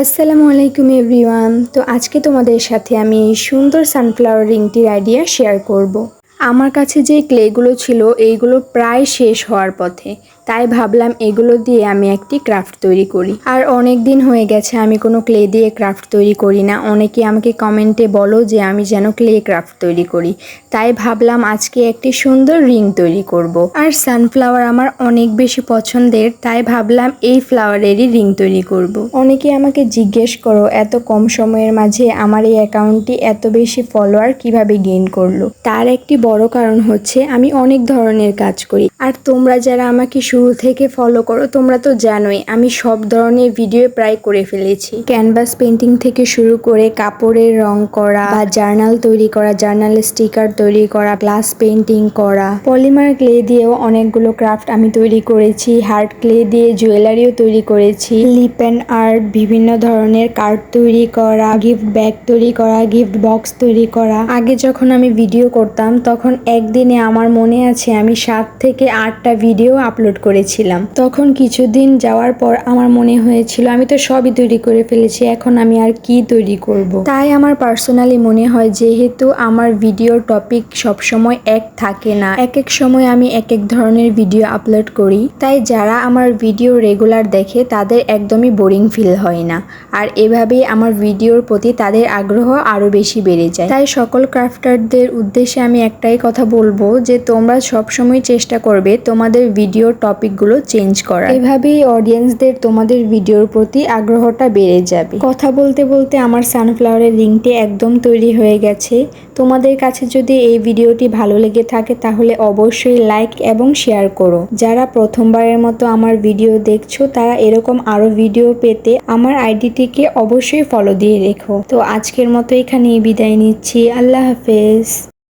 আসসালামু আলাইকুম এভরিওয়ান তো আজকে তোমাদের সাথে আমি এই সুন্দর সানফ্লাওয়ার রিংটির আইডিয়া শেয়ার করব। আমার কাছে যে ক্লেগুলো ছিল, এইগুলো প্রায় শেষ হওয়ার পথে তাই ভাবলাম এগুলো দিয়ে আমি একটি ক্রাফট তৈরি করি। আর অনেক দিন হয়ে গেছে, আমি কোনো ক্লে দিয়ে ক্রাফট তৈরি করি না। অনেকে আমাকে কমেন্টে বলো যে আমি যেন ক্লে ক্রাফট তৈরি করি। তাই ভাবলাম আজকে একটি সুন্দর রিং তৈরি করব। আর সানফ্লাওয়ার আমার অনেক বেশি পছন্দের, তাই ভাবলাম এই ফ্লাওয়ারেরই রিং তৈরি করব। অনেকে আমাকে জিজ্ঞেস করো, এত কম সময়ের মাঝে আমার এই অ্যাকাউন্টটি এত বেশি ফলোয়ার কীভাবে গেইন করল? তার একটি বড় কারণ হচ্ছে আমি অনেক ধরনের কাজ করি। আর তোমরা যারা আমাকে শুরু থেকে ফলো করো, তোমরা তো জানোই, আমি সব ধরনের ভিডিও প্রায় করে ফেলেছি। ক্যানভাস পেন্টিং থেকে শুরু করে কাপড়ের রং করা বা জার্নাল তৈরি করা জার্নাল স্টিকার তৈরি করা গ্লাস পেন্টিং করা। পলিমার ক্লে দিয়েও অনেকগুলো ক্রাফট আমি তৈরি করেছি হার্ড ক্লে দিয়ে জুয়েলারিও তৈরি করেছি। লিপ অ্যান্ড আর্ট বিভিন্ন ধরনের কার্ড তৈরি করা গিফট ব্যাগ তৈরি করা গিফট বক্স তৈরি করা। আগে যখন আমি ভিডিও করতাম, তখন একদিনে আমার মনে আছে আমি সাত থেকে আটটা ভিডিও আপলোড করেছিলাম। তখন কিছুদিন যাওয়ার পর আমার মনে হয়েছিল, আমি তো সবই তৈরি করে ফেলেছি, এখন আমি আর কি তৈরি করব। তাই আমার পার্সোনালি মনে হয়, যেহেতু আমার ভিডিও টপিক সবসময় এক থাকে না এক এক সময় আমি এক এক ধরনের ভিডিও আপলোড করি। তাই যারা আমার ভিডিও রেগুলার দেখে, তাদের একদমই বোরিং ফিল হয় না। আর এভাবেই আমার ভিডিওর প্রতি তাদের আগ্রহ আরও বেশি বেড়ে যায়। তাই সকল ক্রাফটারদের উদ্দেশ্যে আমি একটাই কথা বলব, যে তোমরা সবসময় চেষ্টা করবে তোমাদের ভিডিওর টপিকগুলো চেঞ্জ করা এভাবেই অডিয়েন্সদের তোমাদের ভিডিওর প্রতি আগ্রহটা বেড়ে যাবে। কথা বলতে বলতে আমার সানফ্লাওয়ারের রিংটি একদম তৈরি হয়ে গেছে। তোমাদের কাছে যদি এই ভিডিওটি ভালো লেগে থাকে তাহলে অবশ্যই লাইক এবং শেয়ার করো। যারা প্রথমবারের মতো আমার ভিডিও দেখছ, তারা এরকম আরও ভিডিও পেতে আমার আইডিটিকে অবশ্যই ফলো দিয়ে রেখো। তো আজকের মতো এখানেই বিদায় নিচ্ছি। আল্লাহ হাফেজ।